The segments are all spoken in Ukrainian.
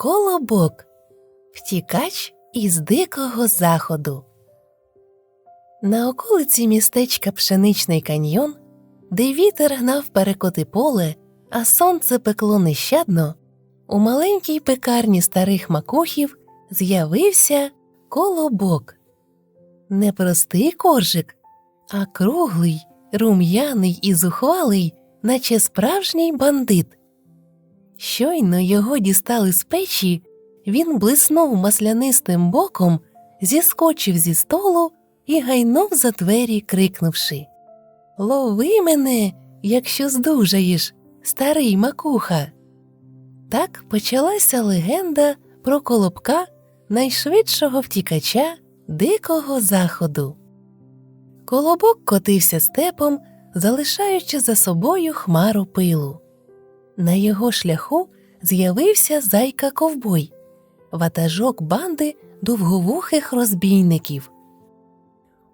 Колобок Втікач із дикого заходу. На околиці містечка Пшеничний каньйон, де вітер гнав перекоти поле, а сонце пекло нещадно, у маленькій пекарні старих макухів з'явився колобок. Не простий коржик, а круглий, рум'яний і зухвалий, наче справжній бандит. Щойно його дістали з печі, він блиснув маслянистим боком, зіскочив зі столу і гайнув за двері, крикнувши Лови мене, якщо здужаєш, старий макуха. Так почалася легенда про колобка найшвидшого втікача дикого заходу. Колобок котився степом, залишаючи за собою хмару пилу. На його шляху з'явився зайка ковбой, ватажок банди довговухих розбійників.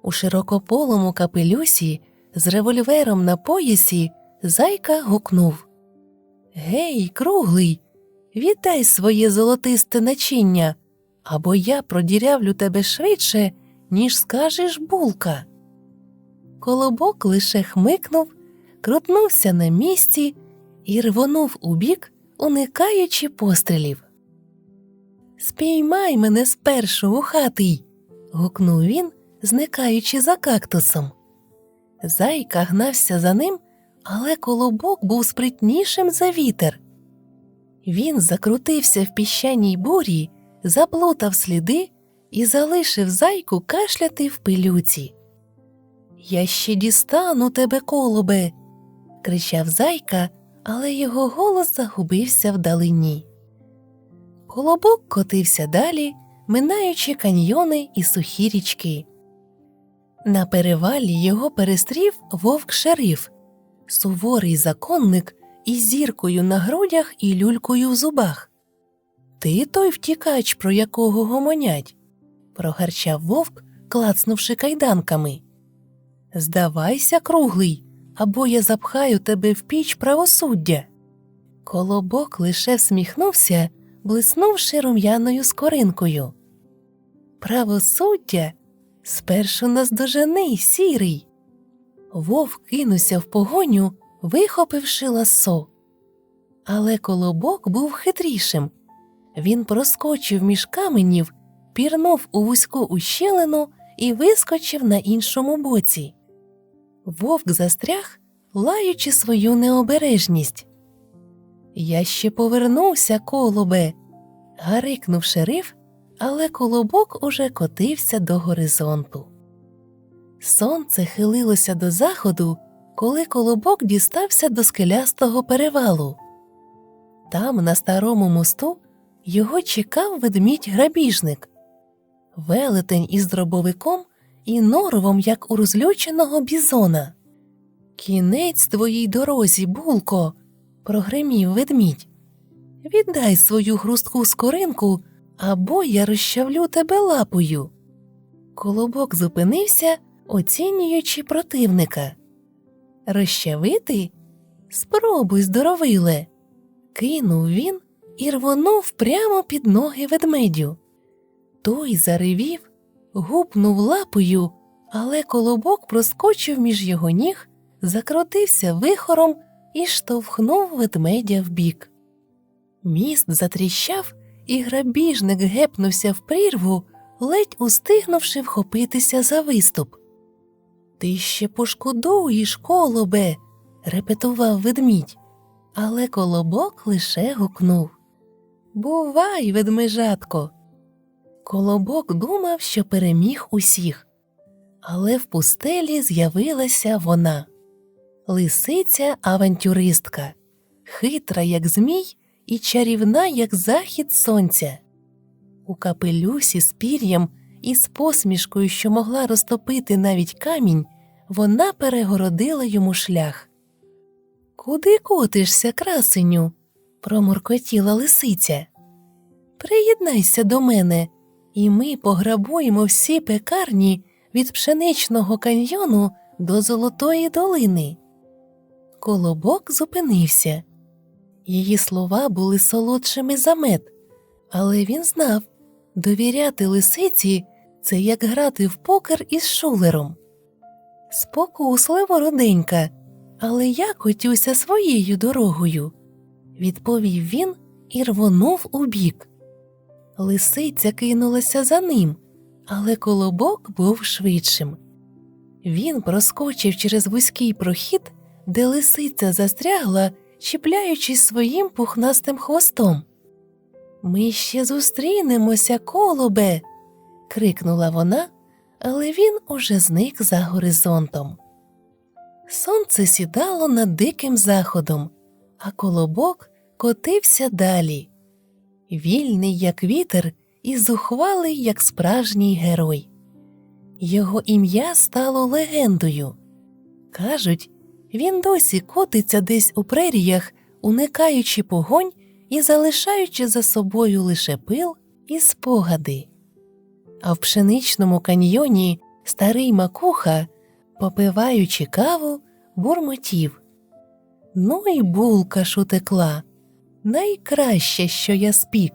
У широкополому капелюсі з револьвером на поясі зайка гукнув Гей, круглий, вітай своє золотисте начиння, або я продірявлю тебе швидше, ніж скажеш булка. Колобок лише хмикнув, крутнувся на місці і рвонув убік, уникаючи пострілів. Спіймай мене спершу ухатий. гукнув він, зникаючи за кактусом. Зайка гнався за ним, але колобок був спритнішим за вітер. Він закрутився в піщаній бурі, заплутав сліди і залишив зайку кашляти в пилюці. Я ще дістану тебе, колобе. кричав зайка, але його голос загубився вдалині. Колобок котився далі, минаючи каньйони і сухі річки. На перевалі його перестрів вовк шериф, суворий законник із зіркою на грудях і люлькою в зубах. Ти той втікач, про якого гомонять, прогарчав вовк, клацнувши кайданками. Здавайся, круглий, або я запхаю тебе в піч правосуддя. Колобок лише всміхнувся, блиснувши рум'яною скоринкою. Правосуддя спершу наздожени, сірий. Вовк кинувся в погоню, вихопивши ласо. Але колобок був хитрішим. Він проскочив між каменів, пірнув у вузьку ущелину і вискочив на іншому боці. Вовк застряг, лаючи свою необережність. Я ще повернувся, колобе. гарикнув шериф, але колобок уже котився до горизонту. Сонце хилилося до заходу, коли колобок дістався до скелястого перевалу. Там, на старому мосту, його чекав ведмідь грабіжник, велетень із дробовиком і норовом, як у розлюченого бізона. Кінець твоїй дорозі, булко, прогримів ведмідь. Віддай свою хрустку скоринку, або я розчавлю тебе лапою. Колобок зупинився, оцінюючи противника. Розчавити? Спробуй, здоровиле. Кинув він і рвонув прямо під ноги ведмедю. Той заревів, гупнув лапою, але колобок проскочив між його ніг, закрутився вихором і штовхнув ведмедя вбік. Міст затріщав, і грабіжник гепнувся в прірву, ледь устигнувши вхопитися за виступ. Ти ще пошкодуєш, колобе, репетував ведмідь, але колобок лише гукнув. Бувай, ведмежатко. Колобок думав, що переміг усіх, але в пустелі з'явилася вона лисиця авантюристка, хитра, як змій, і чарівна, як захід сонця. У капелюсі з пір'ям і з посмішкою, що могла розтопити навіть камінь, вона перегородила йому шлях. Куди котишся, красеню? промуркотіла лисиця. Приєднайся до мене, і ми пограбуємо всі пекарні від пшеничного каньйону до Золотої долини. Колобок зупинився. Її слова були солодшими за мед, Але він знав, довіряти лисиці це як грати в покер із шулером. Спокусливо роденька, але я котюся своєю дорогою, відповів він і рвонув убік. Лисиця кинулася за ним, але колобок був швидшим. Він проскочив через вузький прохід, де лисиця застрягла, чіпляючись своїм пухнастим хвостом. Ми ще зустрінемося, колобе. крикнула вона, але він уже зник за горизонтом. Сонце сідало над диким заходом, а колобок котився далі. Вільний, як вітер, і зухвалий, як справжній герой. Його ім'я стало легендою. Кажуть, він досі котиться десь у преріях, уникаючи погонь і залишаючи за собою лише пил і спогади. А в пшеничному каньйоні старий макуха, попиваючи каву, бурмотів. Ну й булка ж утекла. Найкраще, що я спік.